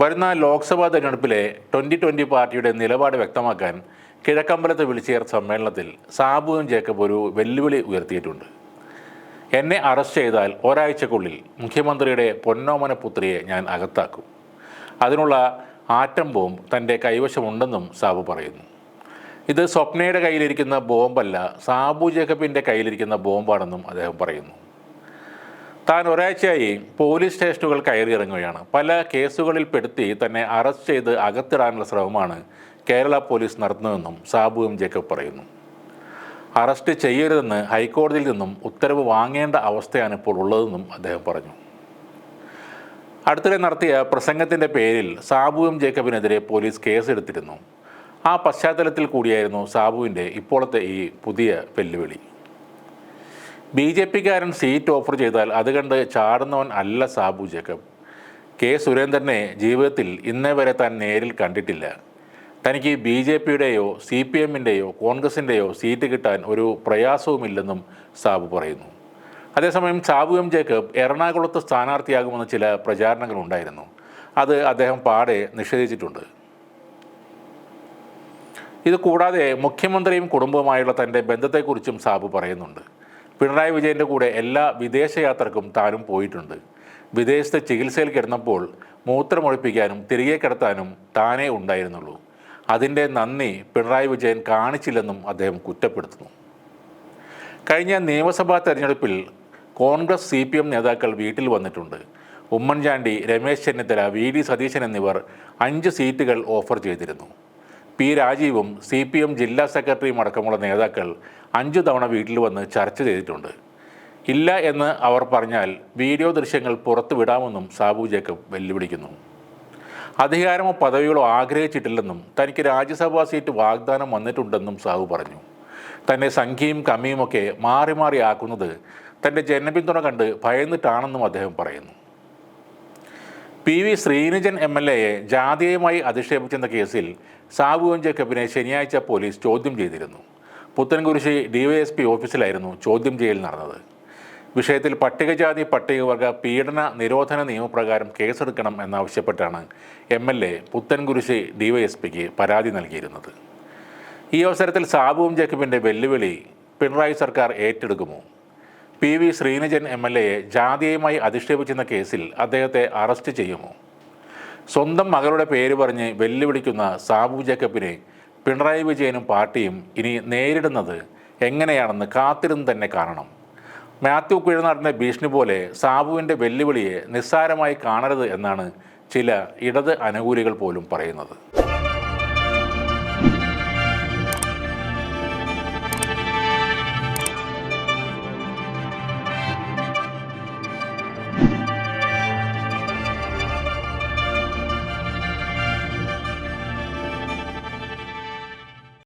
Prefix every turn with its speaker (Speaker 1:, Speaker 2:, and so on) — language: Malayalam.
Speaker 1: വരുന്ന ലോക്സഭാ തെരഞ്ഞെടുപ്പിലെ ട്വന്റി ട്വന്റി പാർട്ടിയുടെ നിലപാട് വ്യക്തമാക്കാൻ കിഴക്കമ്പലത്ത് വിളിച്ചു ചേർത്ത സമ്മേളനത്തിൽ സാബുവും ജേക്കബ് ഒരു വെല്ലുവിളി ഉയർത്തിയിട്ടുണ്ട്. എന്നെ അറസ്റ്റ് ചെയ്താൽ ഒരാഴ്ചക്കുള്ളിൽ മുഖ്യമന്ത്രിയുടെ പൊന്നോമന പുത്രിയെ ഞാൻ അകത്താക്കും. അതിനുള്ള ആറ്റം ബോംബ് തന്റെ കൈവശമുണ്ടെന്നും സാബു പറയുന്നു. ഇത് സ്വപ്നയുടെ കയ്യിലിരിക്കുന്ന ബോംബല്ല സാബു ജേക്കബിന്റെ കയ്യിലിരിക്കുന്ന ബോംബാണെന്നും അദ്ദേഹം പറയുന്നു. താൻ ഒരാഴ്ചയായി പോലീസ് സ്റ്റേഷനുകൾ കയറിയിറങ്ങുകയാണ്. പല കേസുകളിൽ പെടുത്തി തന്നെ അറസ്റ്റ് ചെയ്ത് അകത്തിടാനുള്ള ശ്രമമാണ് കേരള പോലീസ് നടത്തുന്നതെന്നും സാബു എം ജേക്കബ് പറയുന്നു. അറസ്റ്റ് ചെയ്യരുതെന്ന് ഹൈക്കോടതിയിൽ നിന്നും ഉത്തരവ് വാങ്ങേണ്ട അവസ്ഥയാണ് ഇപ്പോൾ ഉള്ളതെന്നും അദ്ദേഹം പറഞ്ഞു. അടുത്തിടെ നടത്തിയ പ്രസംഗത്തിന്റെ പേരിൽ സാബു എം ജേക്കബിനെതിരെ പോലീസ് കേസെടുത്തിരുന്നു. ആ പശ്ചാത്തലത്തിൽ കൂടിയായിരുന്നു സാബുവിന്റെ ഇപ്പോഴത്തെ ഈ പുതിയ വെല്ലുവിളി. ബി ജെ പിക്കാരൻ സീറ്റ് ഓഫർ ചെയ്താൽ അത് കണ്ട് ചാടുന്നവൻ അല്ല സാബു ജേക്കബ്. കെ സുരേന്ദ്രനെ ജീവിതത്തിൽ ഇന്നേ വരെ താൻ നേരിൽ കണ്ടിട്ടില്ല. തനിക്ക് ബി ജെ പിയുടെയോ സി പി എമ്മിന്റെയോ കോൺഗ്രസിന്റെയോ സീറ്റ് കിട്ടാൻ ഒരു പ്രയാസവുമില്ലെന്നും സാബു പറയുന്നു. അതേസമയം സാബു എം ജേക്കബ് എറണാകുളത്ത് സ്ഥാനാർത്ഥിയാകുമെന്ന് ചില പ്രചാരണങ്ങളുണ്ടായിരുന്നു അത് അദ്ദേഹം പാടെ നിഷേധിച്ചിട്ടുണ്ട്. ഇത് കൂടാതെ മുഖ്യമന്ത്രിയും കുടുംബവുമായുള്ള തന്റെ ബന്ധത്തെക്കുറിച്ചും സാബു പറയുന്നുണ്ട്. പിണറായി വിജയന്റെ കൂടെ എല്ലാ വിദേശയാത്രക്കും താനും പോയിട്ടുണ്ട്. വിദേശത്ത് ചികിത്സയിൽ കിടന്നപ്പോൾ മൂത്രമൊഴിപ്പിക്കാനും തിരികെ കിടത്താനും താനേ ഉണ്ടായിരുന്നുള്ളൂ. അതിന്റെ നന്ദി പിണറായി വിജയൻ കാണിച്ചില്ലെന്നും അദ്ദേഹം കുറ്റപ്പെടുത്തുന്നു. കഴിഞ്ഞ നിയമസഭാ തെരഞ്ഞെടുപ്പിൽ കോൺഗ്രസ് സി പി എം നേതാക്കൾ വീട്ടിൽ വന്നിട്ടുണ്ട്. ഉമ്മൻചാണ്ടി രമേശ് ചെന്നിത്തല വി ഡി സതീശൻ എന്നിവർ അഞ്ച് സീറ്റുകൾ ഓഫർ ചെയ്തിരുന്നു. പി രാജീവും സി പി എം ജില്ലാ സെക്രട്ടറിയും അടക്കമുള്ള നേതാക്കൾ അഞ്ചു തവണ വീട്ടിൽ വന്ന് ചർച്ച ചെയ്തിട്ടുണ്ട്. ഇല്ല എന്ന് അവർ പറഞ്ഞാൽ വീഡിയോ ദൃശ്യങ്ങൾ പുറത്തു വിടാമെന്നും സാബു ജേക്കബ് വെല്ലുവിളിക്കുന്നു. അധികാരമോ പദവികളോ ആഗ്രഹിച്ചിട്ടില്ലെന്നും തനിക്ക് രാജ്യസഭാ സീറ്റ് വാഗ്ദാനം വന്നിട്ടുണ്ടെന്നും സാബു പറഞ്ഞു. തന്നെ സംഖ്യയും കമ്മിയുമൊക്കെ മാറി മാറി ആക്കുന്നത് തന്റെ ജനപിന്തുണ കണ്ട് ഭയന്നിട്ടാണെന്നും അദ്ദേഹം പറയുന്നു. P V Sreenijan M L എയെ ജാതീയമായി അധിക്ഷേപിച്ചെന്ന കേസിൽ സാബു എൻ ജേക്കബിനെ ശനിയാഴ്ച പോലീസ് ചോദ്യം ചെയ്തിരുന്നു. പുത്തൻകുരിശി ഡിവൈഎസ്പി ഓഫീസിലായിരുന്നു ചോദ്യം ചെയ്യൽ നടന്നത്. വിഷയത്തിൽ പട്ടികജാതി പട്ടികവർഗ പീഡന നിരോധന നിയമപ്രകാരം കേസെടുക്കണം എന്നാവശ്യപ്പെട്ടാണ് എം എൽ എ പുത്തൻകുരിശി ഡിവൈഎസ്പിക്ക് പരാതി നൽകിയിരുന്നത്. ഈ അവസരത്തിൽ സാബുവും ജേക്കബിന്റെ വെല്ലുവിളി പിണറായി സർക്കാർ ഏറ്റെടുക്കുമോ? P V Sreenijan M L എയെ ജാതിയുമായി അധിക്ഷേപിച്ചെന്ന കേസിൽ അദ്ദേഹത്തെ അറസ്റ്റ് ചെയ്യുമോ? സ്വന്തം മകളുടെ പേര് പറഞ്ഞ് വെല്ലുവിളിക്കുന്ന സാബു ജേക്കബിനെ പിണറായി വിജയനും പാർട്ടിയും ഇനി നേരിടുന്നത് എങ്ങനെയാണെന്ന് കാത്തിരുന്ന് തന്നെ കാണണം. മാത്യു കുഴനാടിന്റെ ഭീഷണി പോലെ സാബുവിന്റെ വെല്ലുവിളിയെ നിസ്സാരമായി കാണരുത് എന്നാണ് ചില ഇടത് അനുകൂലികൾ പോലും പറയുന്നത്.